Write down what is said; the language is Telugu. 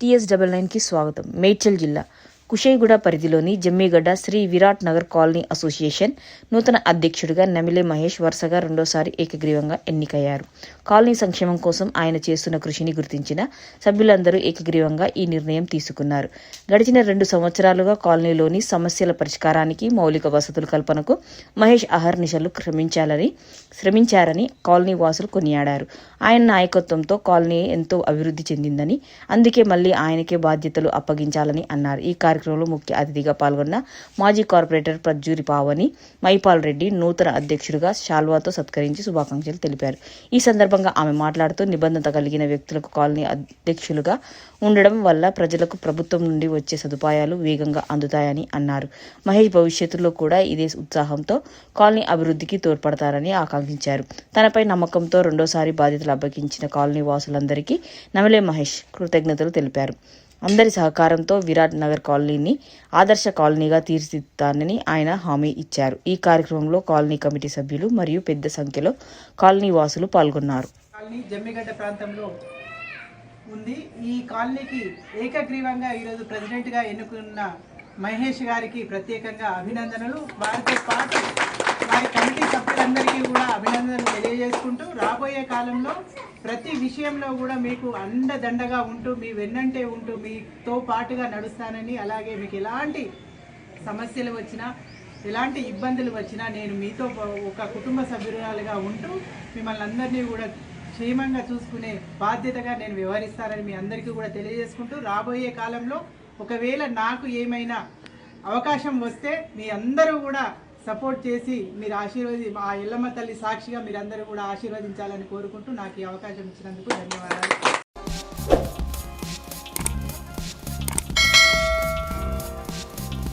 టీఎస్ డబల్ నైన్కి స్వాగతం. మేడ్చల్ జిల్లా కుషేగూడ పరిధిలోని జమ్మిగడ్డ శ్రీ విరాట్ నగర్ కాలనీ అసోసియేషన్ నూతన అధ్యక్షుడిగా నమిలే మహేష్ వరుసగా రెండోసారి ఏకగ్రీవంగా ఎన్నికయ్యారు. కాలనీ సంక్షేమం కోసం ఆయన చేస్తున్న కృషిని గుర్తించిన సభ్యులందరూ ఏకగ్రీవంగా ఈ నిర్ణయం తీసుకున్నారు. గడిచిన రెండు సంవత్సరాలుగా కాలనీలోని సమస్యల పరిష్కారానికి మౌలిక వసతుల కల్పనకు మహేష్ అహర్నిశలు శ్రమించాలని శ్రమించారని కాలనీ వాసులు కొనియాడారు. ఆయన నాయకత్వంతో కాలనీ ఎంతో అభివృద్ధి చెందిందని అందుకే మళ్ళీ ఆయనకే బాధ్యతలు అప్పగించాలని అన్నారు. ఈ కార్యక్రమంలో ముఖ్య అతిథిగా పాల్గొన్న మాజీ కార్పొరేటర్ ప్రజ్జూరి పావని మైపాల్ రెడ్డి నూతన అధ్యక్షుడిగా శాల్వాతో సత్కరించి శుభాకాంక్షలు తెలిపారు. ఈ సందర్భంగా ఆమె మాట్లాడుతూ నిబంధన కలిగిన వ్యక్తులకు కాలనీ అధ్యక్షులుగా ఉండడం వల్ల ప్రజలకు ప్రభుత్వం నుండి వచ్చే సదుపాయాలు వేగంగా అందుతాయని అన్నారు. మహేష్ భవిష్యత్తులో కూడా ఇదే ఉత్సాహంతో కాలనీ అభివృద్ధికి తోడ్పడతారని ఆకాంక్షించారు. తనపై నమ్మకంతో రెండోసారి బాధ్యతలు అప్పగించిన కాలనీ వాసులందరికీ నమలే మహేష్ కృతజ్ఞతలు తెలిపారు. అందరి సహకారంతో విరాట్ నగర్ కాలనీని ఆదర్శ కాలనీగా తీర్చిదిద్దుతానని ఆయన హామీ ఇచ్చారు. ఈ కార్యక్రమంలో కాలనీ కమిటీ సభ్యులు మరియు పెద్ద సంఖ్యలో కాలనీ వాసులు పాల్గొన్నారు. కాలనీ జమ్మిగడ్డ ప్రాంతంలో ఉంది. ఈ కాలనీకి ఏకగ్రీవంగా ఈరోజు ప్రెసిడెంట్గా ఎన్నుకున్న మహేష్ గారికి ప్రత్యేకంగా అభినందనలు. వారితో పాటు వారి కమిటీ సభ్యులందరికీ కూడా అభినందనలు తెలియజేసుకుంటూ రాబోయే కాలంలో ప్రతి విషయంలో కూడా మీకు అండదండగా ఉంటూ మీ వెన్నంటే ఉంటూ మీతో పాటుగా నడుస్తానని అలాగే మీకు ఎలాంటి సమస్యలు వచ్చినా ఎలాంటి ఇబ్బందులు వచ్చినా నేను మీతో ఒక కుటుంబ సభ్యురాలుగా ఉంటూ మిమ్మల్ని అందరినీ కూడా క్షేమంగా చూసుకునే బాధ్యతగా నేను వ్యవహరిస్తానని మీ అందరికీ కూడా తెలియజేసుకుంటూ రాబోయే కాలంలో ఒకవేళ నాకు ఏమైనా అవకాశం వస్తే మీ అందరూ కూడా సపోర్ట్ చేసి మీరు ఆశీర్వది ఆ ఎల్లమ్మ తల్లి సాక్షిగా మీరందరూ కూడా ఆశీర్వదించాలని కోరుకుంటూ నాకు ఈ అవకాశం ఇచ్చినందుకు ధన్యవాదాలు.